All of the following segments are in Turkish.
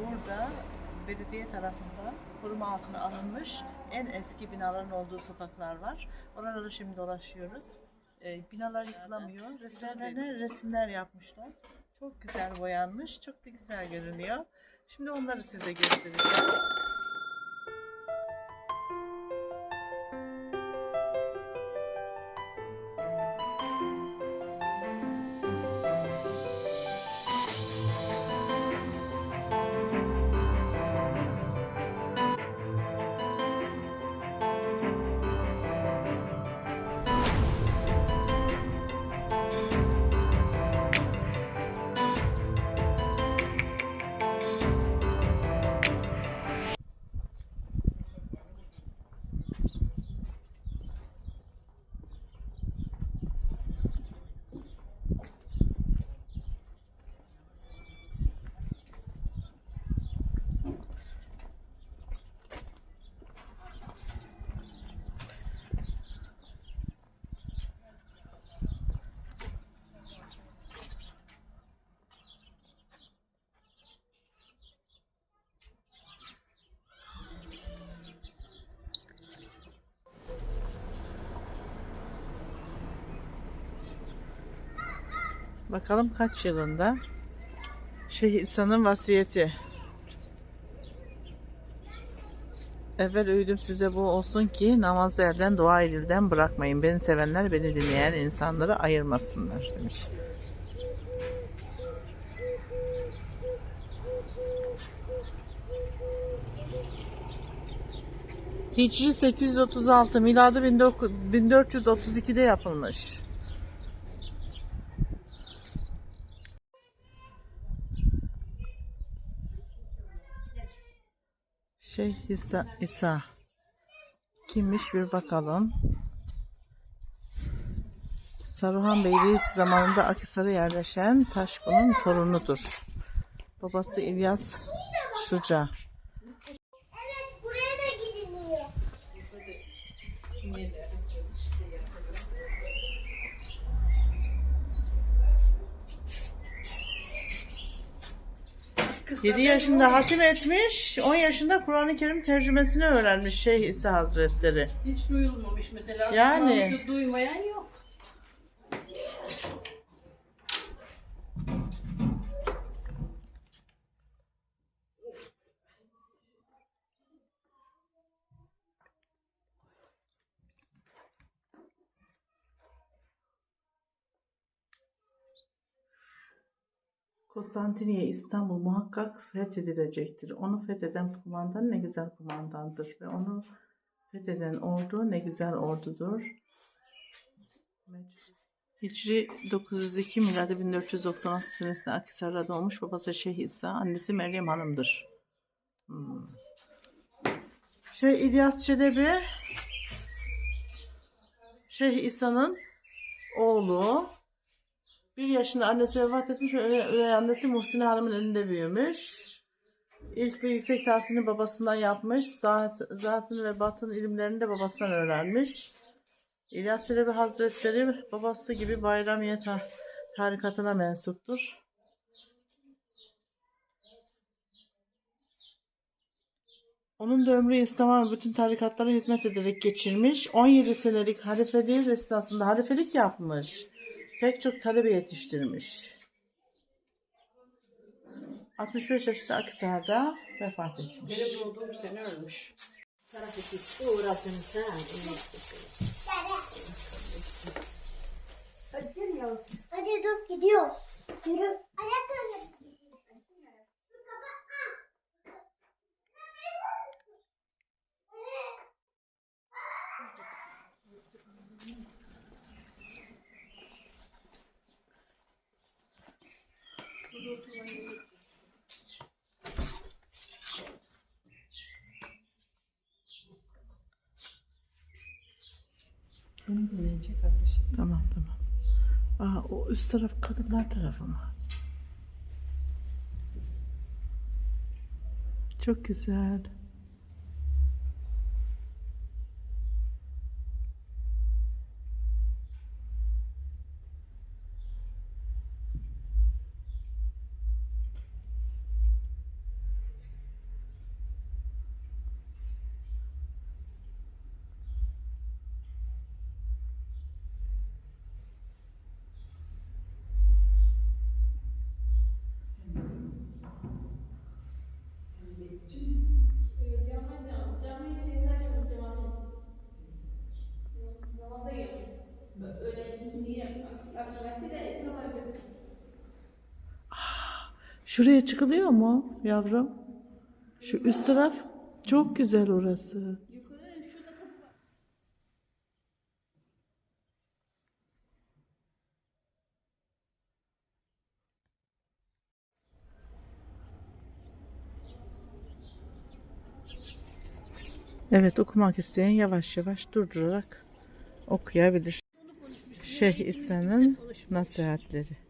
burada belediye tarafından koruma altına alınmış en eski binaların olduğu sokaklar var. Oraları şimdi dolaşıyoruz. Ee, binalar yıkılamıyor. Resimlerine resimler yapmışlar. Çok güzel boyanmış. Çok da güzel görünüyor. Şimdi onları size göstereceğim. Bakalım kaç yılında? Şeyh İsa'nın vasiyeti. Evvel öğüdüm size bu olsun ki namaz yerden dua edilden bırakmayın. Beni sevenler beni dinleyen insanları ayırmasınlar demiş. Hicri 836, miladı 1432'de yapılmış. Şeyh İsa, İsa. Kimmiş bir bakalım. Saruhan Beyliği zamanında Akhisar'a yerleşen Taşkun'un torunudur. Babası İlyas Şuca. Evet buraya da gidiliyor. 7 yaşında hatim etmiş, 10 yaşında Kur'an-ı Kerim tercümesini öğrenmiş Şeyh İsa Hazretleri. Hiç duyulmamış mesela. Yani. Osmanlı'da duymayan yok. Konstantiniye İstanbul muhakkak fethedilecektir. Onu fetheden kumandan ne güzel kumandandır ve onu fetheden ordu ne güzel ordudur. Hicri 902 miladi 1496 senesinde Akhisar'da doğmuş babası Şeyh İsa, annesi Meryem Hanım'dır. Hmm. Şey İlyas Çelebi Şeyh İsa'nın oğlu bir yaşında annesi vefat etmiş ve üvey annesi Muhsine Hanım'ın elinde büyümüş. İlk ve yüksek tahsilini babasından yapmış. Zat, zatın ve batın ilimlerini de babasından öğrenmiş. İlyas Çelebi Hazretleri babası gibi Bayramiye ta- tarikatına mensuptur. Onun da ömrü İslam'a bütün tarikatlara hizmet ederek geçirmiş. 17 senelik halifeliği esnasında halifelik yapmış. Pek çok talebe yetiştirmiş. 65 yaşında Akhisar'da vefat etmiş. Benim doğduğum sene ölmüş. Hadi gel yavrum. Hadi dur gidiyor. Yürü. Ayaklarını. Tamam tamam. Aa, o üst taraf kadınlar tarafı mı? Çok güzel. Şuraya çıkılıyor mu yavrum? Şu üst taraf çok güzel orası. Evet okumak isteyen yavaş yavaş durdurarak okuyabilir. Şeyh İsa'nın nasihatleri.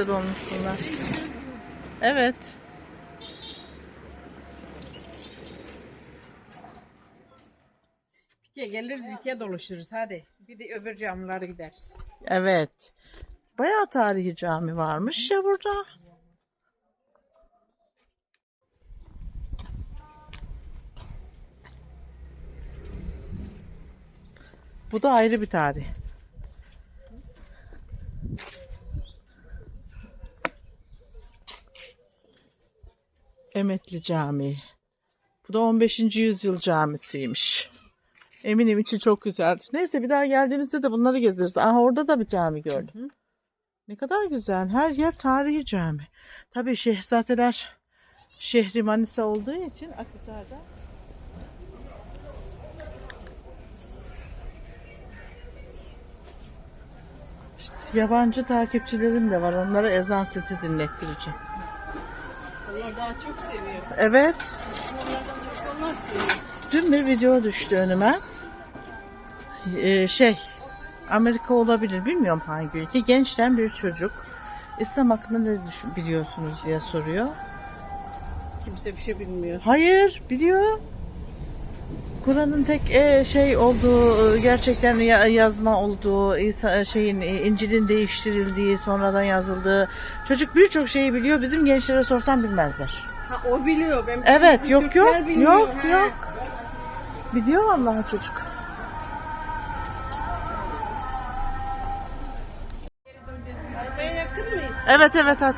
Güzel olmuş bunlar. Evet. Bitiye geliriz bitiye dolaşırız hadi. Bir de öbür camlara gideriz. Evet. Bayağı tarihi cami varmış ya burada. Bu da ayrı bir tarih. Emetli Camii. Bu da 15. yüzyıl camisiymiş. Eminim içi çok güzeldir. Neyse bir daha geldiğimizde de bunları gezeriz. Aha orada da bir cami gördüm. Ne kadar güzel. Her yer tarihi cami. Tabii Şehzadeler şehri Manisa olduğu için Akhisar'da İşte yabancı takipçilerim de var. Onlara ezan sesi dinlettireceğim. Onlar daha çok seviyor. Evet. Onlardan çok onlar seviyor. Dün bir video düştü önüme. Ee, şey, Amerika olabilir, bilmiyorum hangi ülke. Gençten bir çocuk. İslam hakkında ne düşün, biliyorsunuz diye soruyor. Kimse bir şey bilmiyor. Hayır, biliyor. Kur'an'ın tek e, şey olduğu, e, gerçekten ya- yazma olduğu, İsa, şeyin e, İncil'in değiştirildiği, sonradan yazıldığı. Çocuk birçok şeyi biliyor. Bizim gençlere sorsam bilmezler. Ha o biliyor. Ben Evet, yok Türkler yok, bilmiyor, yok ha. yok. Biliyor vallahi çocuk. Arabaya yakın mıyız? Evet evet hadi.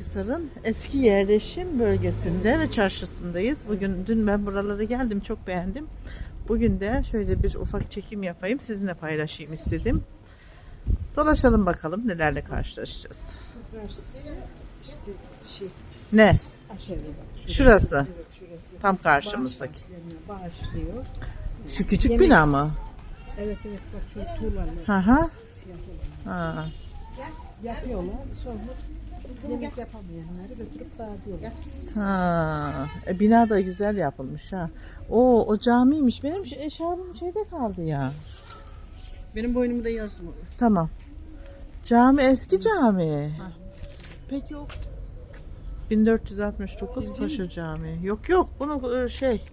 Akhisar'ın eski yerleşim bölgesinde ve çarşısındayız. Bugün dün ben buralara geldim çok beğendim. Bugün de şöyle bir ufak çekim yapayım sizinle paylaşayım istedim. Dolaşalım bakalım nelerle karşılaşacağız. İşte şey Ne? aşağıya bak. Şurası. Evet şurası. Tam karşımızdaki. Bağışlıyor. Şu küçük bina mı? Evet evet bak şu tuğlalar Hı hı. Yapıyorlar sonra yemek yapamayanları götürüp dağıtıyorlar. Ha. E, bina da güzel yapılmış ha. O o camiymiş. Benim şu eşarbım şeyde kaldı ya. Benim boynumda yazma. Tamam. Cami eski cami. Peki o 1469 Paşa Camii. Yok yok bunu e, şey.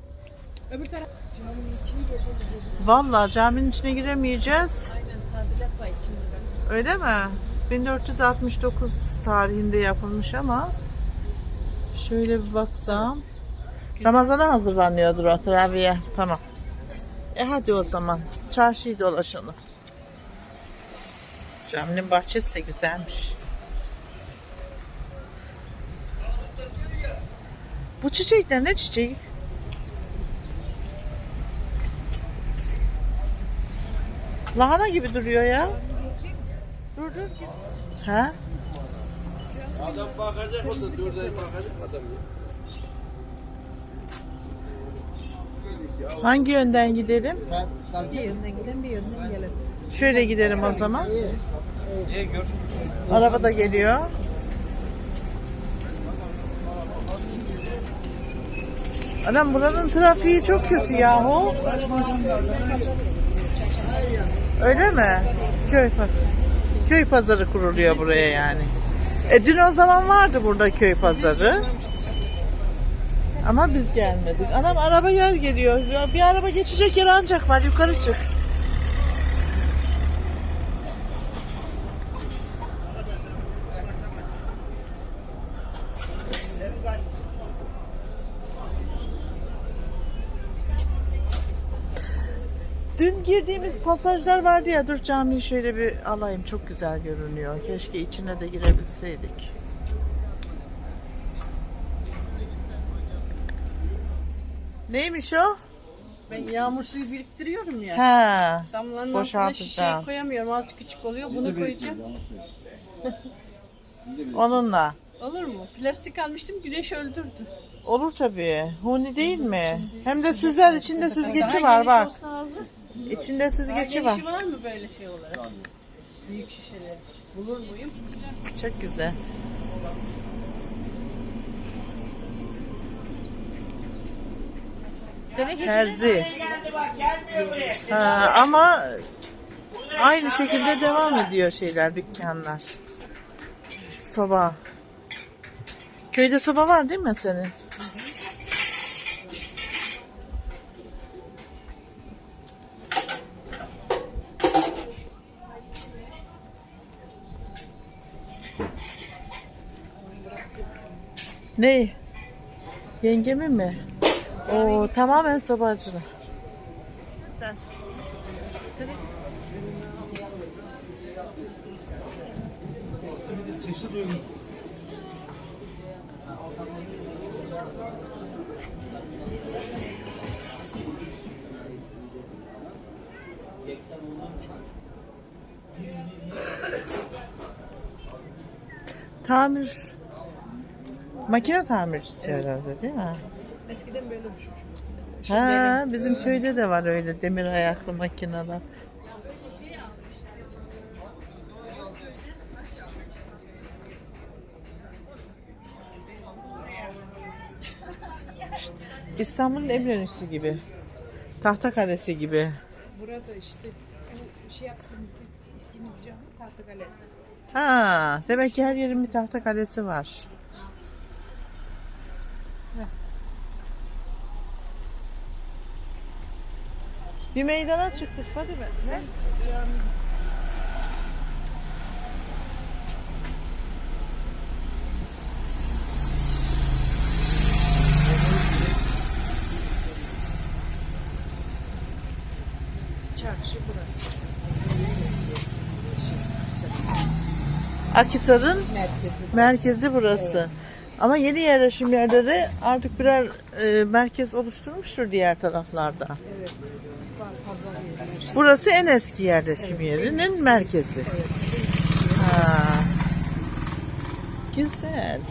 öbür taraf caminin içini gezelim. Vallahi caminin içine giremeyeceğiz. Aynen tadilat var içinde. Öyle mi? 1469 tarihinde yapılmış ama şöyle bir baksam. Ramazana hazırlanıyordur o teraviye. Tamam. E hadi o zaman. Çarşıyı dolaşalım. Caminin bahçesi de güzelmiş. Bu çiçekler ne çiçeği? Lahana gibi duruyor ya. Dur dur. Ha? Adam bakacak orada ay bakacak adam ya. Hangi yönden gidelim? Bir yönden giden bir yönden gelen. Şöyle gidelim o zaman. Araba da geliyor. Adam buranın trafiği çok kötü yahu. Öyle mi? Köy pazarı. Köy pazarı kuruluyor buraya yani. E dün o zaman vardı burada köy pazarı. Ama biz gelmedik. Anam araba yer geliyor. Bir araba geçecek yer ancak var. Yukarı çık. Dün girdiğimiz pasajlar vardı ya dur camiyi şöyle bir alayım çok güzel görünüyor. Keşke içine de girebilseydik. Neymiş o? Ben yağmur suyu biriktiriyorum ya. Ha. Damlanın altına şişe Boşaltacağım. koyamıyorum. Az küçük oluyor. Bunu koyacağım. Onunla. Olur mu? Plastik almıştım. Güneş öldürdü. Olur tabii. Huni değil mi? Hem de süzer içinde süzgeci var bak. olsa. İçinde süzgeci var. var mı böyle şey olarak? Büyük şişeler. Bulur muyum? Çok güzel. Terzi. Ha, ama aynı şekilde devam ediyor şeyler, dükkanlar. Soba. Köyde soba var değil mi senin? Ne? Yengemin mi? O tamamen sobacılar. Sen. Sesi duydum. Tamir. Makine tamircisi herhalde değil mi? Eskiden böyle düşmüş. Ha, bizim köyde de var öyle demir ayaklı makineler. İstanbul'un Eminönü'sü gibi. Tahtakale'si gibi. Burada işte bu şey yaptığımız gittiğimiz cami Tahtakale. Ha, demek ki her yerin bir tahtakalesi var. Bir meydana çıktık hadi be. Ne? Çarşı burası. Akhisar'ın Merkezi. merkezi burası. Ama yeni yerleşim yerleri artık birer e, merkez oluşturmuştur diğer taraflarda. Evet. Var pazar yeri. Burası en eski yerleşim yerinin merkezi. Ha. Güzel.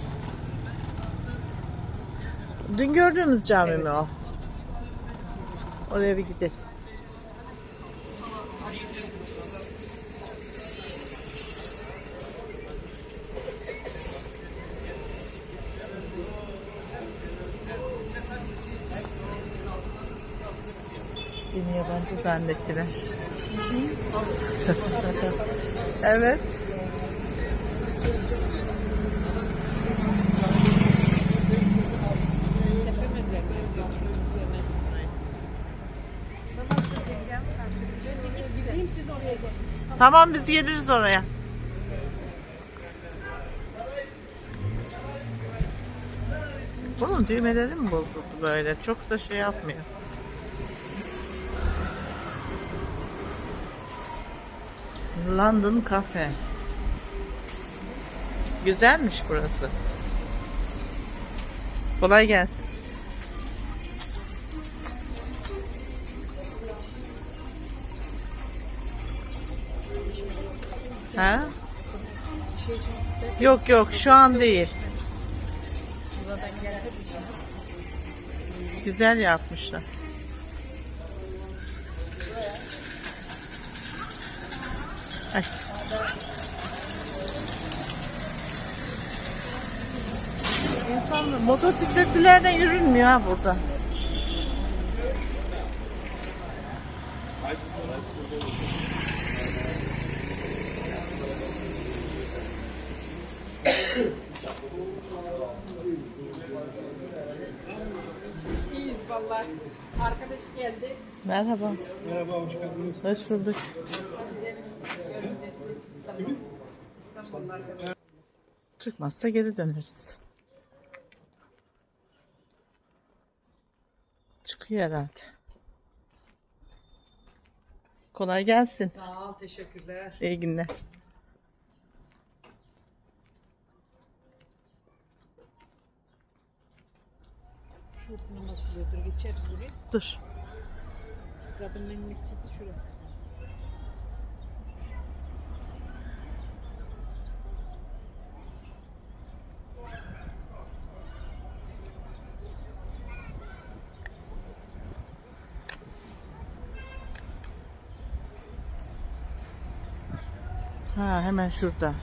Dün gördüğümüz cami mi o? Oraya bir gidelim. Beni yabancı zannettiler. evet. Tamam biz geliriz oraya. Bunun düğmeleri mi bozuldu böyle? Çok da şey yapmıyor. London Cafe. Güzelmiş burası. Kolay gelsin. Ha? Yok yok şu an değil. Güzel yapmışlar. Ay. İnsan motosikletlilerden yürünmüyor ha burada. vallahi. Arkadaş geldi. Merhaba. Merhaba hoş geldiniz. Hoş bulduk. Çıkmazsa geri döneriz. Çıkıyor herhalde. Kolay gelsin. Sağ ol, teşekkürler. İyi günler. Şu namaz kılıyordur. Geçeriz buraya. Dur. Kadının mescidi şurası. Ha hemen şurada.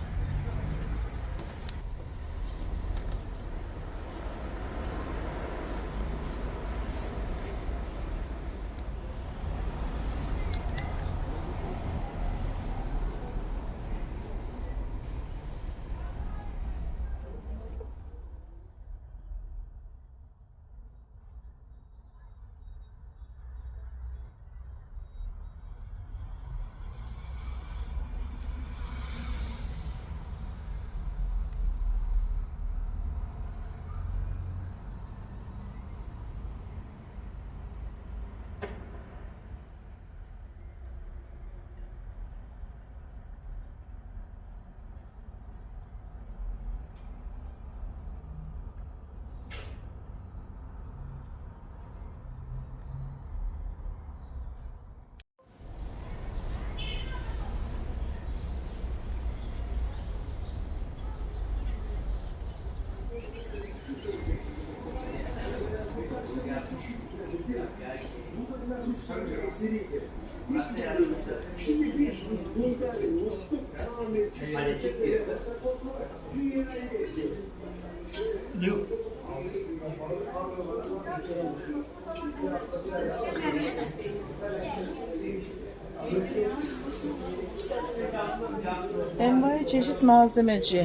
Envai çeşit malzemeci.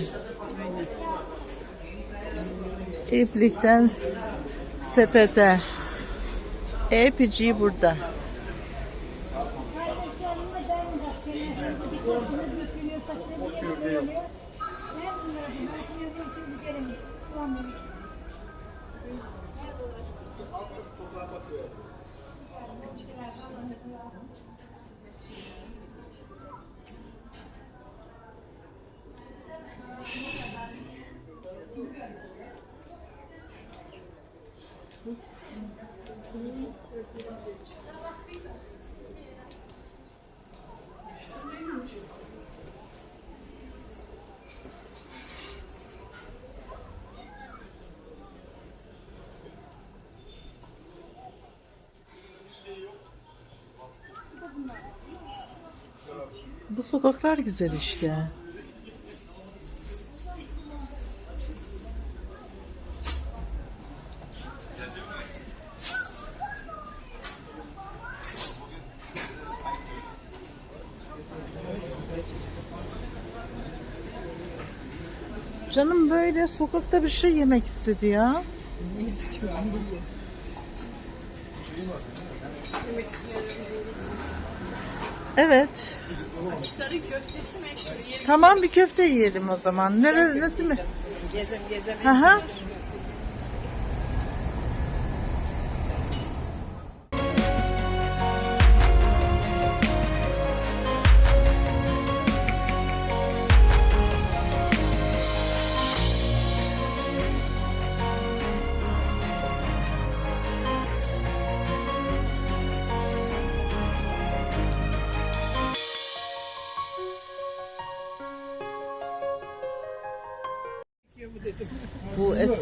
İplikten sepete. Epici burada. Bu sokaklar güzel işte. Canım böyle sokakta bir şey yemek istedi ya. Ne istiyor? Yemek için yemek için. Evet. Akhisar'ın köftesi meşhur. Tamam bir köfte yiyelim o zaman. Nere, nasıl mi? gezem gezem. Aha. bu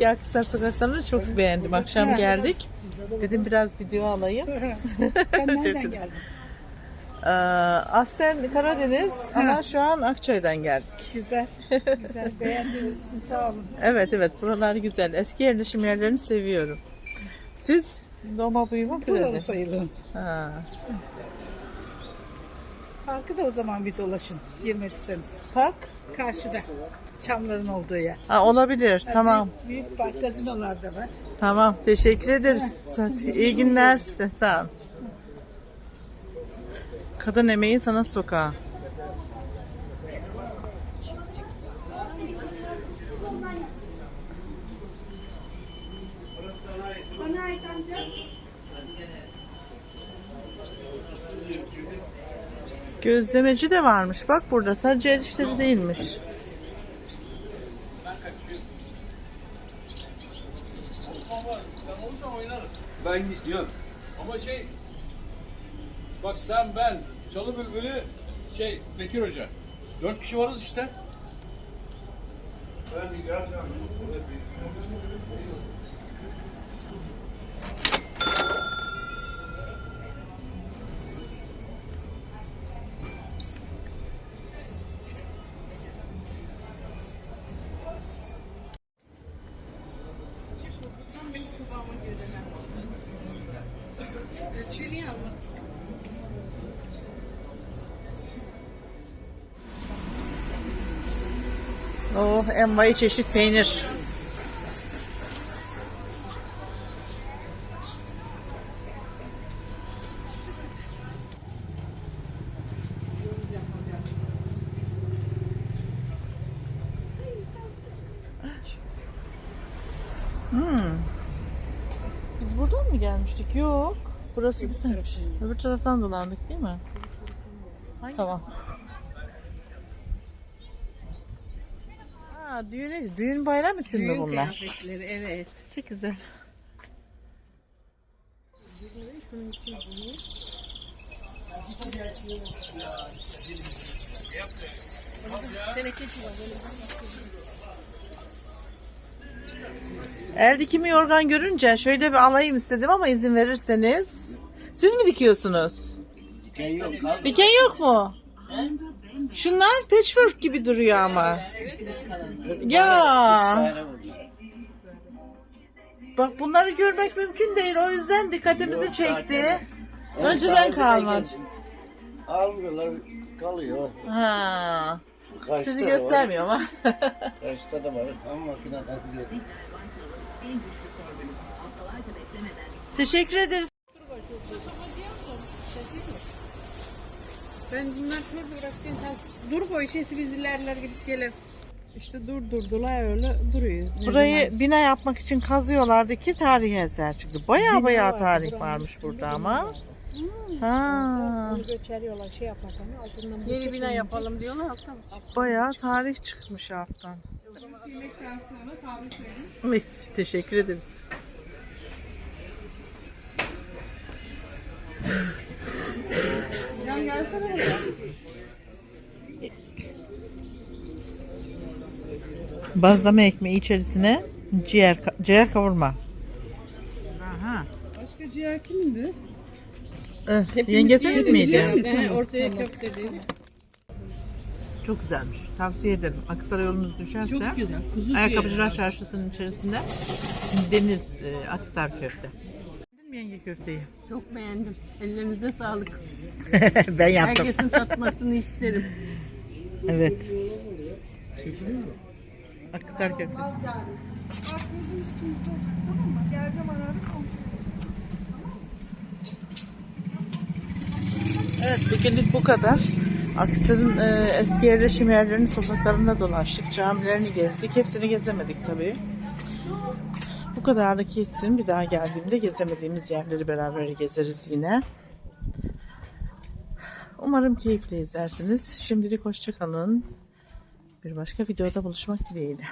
Eski Akhisar sokaklarını çok beğendim. Akşam geldik. Dedim biraz video alayım. Sen nereden geldin? Aslen Karadeniz ama şu an Akçay'dan geldik. Güzel. Güzel. Beğendiğiniz için sağ olun. Evet evet buralar güzel. Eski yerleşim yerlerini seviyorum. Siz doğma büyüme Buralı sayılır. Ha. Parkı da o zaman bir dolaşın. Girmediyseniz. Park? Karşıda. Çamların olduğu yer. Ha, olabilir. Tamam. Büyük, büyük park gazinolar da var. Tamam. Teşekkür ederiz. İyi günler size. Sağ olun. Kadın emeği sanat sokağı. Gözlemeci de varmış. Bak burada sadece el işleri değilmiş. Sen olursan oynarız. Ben gidiyorum. Ama şey... Bak sen, ben, Çalı Bülbülü, şey, Bekir Hoca. Dört kişi varız işte. Ben geleceğim. Oh envai çeşit peynir. Hmm. Biz buradan mı gelmiştik? Yok. Burası güzelmiş. Öbür taraftan dolandık değil mi? Tamam. Ha, düğün, düğün bayram için mi Düğün bunlar? kıyafetleri evet. Çok güzel. El dikimi yorgan görünce şöyle bir alayım istedim ama izin verirseniz. Siz mi dikiyorsunuz? Diken yok. Diken yok mu? Şunlar patchwork gibi duruyor ama. Ya. Bak bunları görmek mümkün değil. O yüzden dikkatimizi çekti. Önceden kalmadı. Almıyorlar kalıyor. Ha. Karşıda Sizi da var. göstermiyor ama. Karşıda da var. Ama makine takılıyor. Teşekkür ederiz. Ben bunlar şurada bırakacağım. Dur boy şeysi biz ilerler gidip gelir. İşte dur durdular öyle duruyor. Ne Burayı zaman- bina yapmak için kazıyorlardı ki tarihi eser çıktı. Baya Bina baya vardı tarih buranın varmış burada bina ama. var. Ha. Onu göçeriyorlar şey yaparken altından Yeni bina yapalım diyorlar. Tamam. Baya tarih çıkmış alttan. Evet, teşekkür ederiz. Can gelsene buraya. Bazlama ekmeği içerisine ciğer ciğer kavurma. Aha. Başka ciğer kimindi? Eh, yenge senin miydi? He, ortaya köfte dedi. Çok güzelmiş. Tavsiye ederim. Aksaray yolunuz düşerse. Çok güzel. Kuzu Ayakkabıcılar ciğeri. Çarşısı'nın içerisinde Deniz e, Akhisar köfte. Beğendin mi yenge köfteyi? Çok beğendim. Ellerinize sağlık. ben yaptım. Herkesin tatmasını isterim. Evet. Akhisar Köprüsü. Evet bugünlük bu kadar. Akhisar'ın e, eski yerleşim yerlerinin sokaklarında dolaştık. Camilerini gezdik. Hepsini gezemedik tabii. Kadarlık yetsin. Bir daha geldiğimde gezemediğimiz yerleri beraber gezeriz yine. Umarım keyifli izlersiniz. Şimdilik hoşçakalın. Bir başka videoda buluşmak dileğiyle.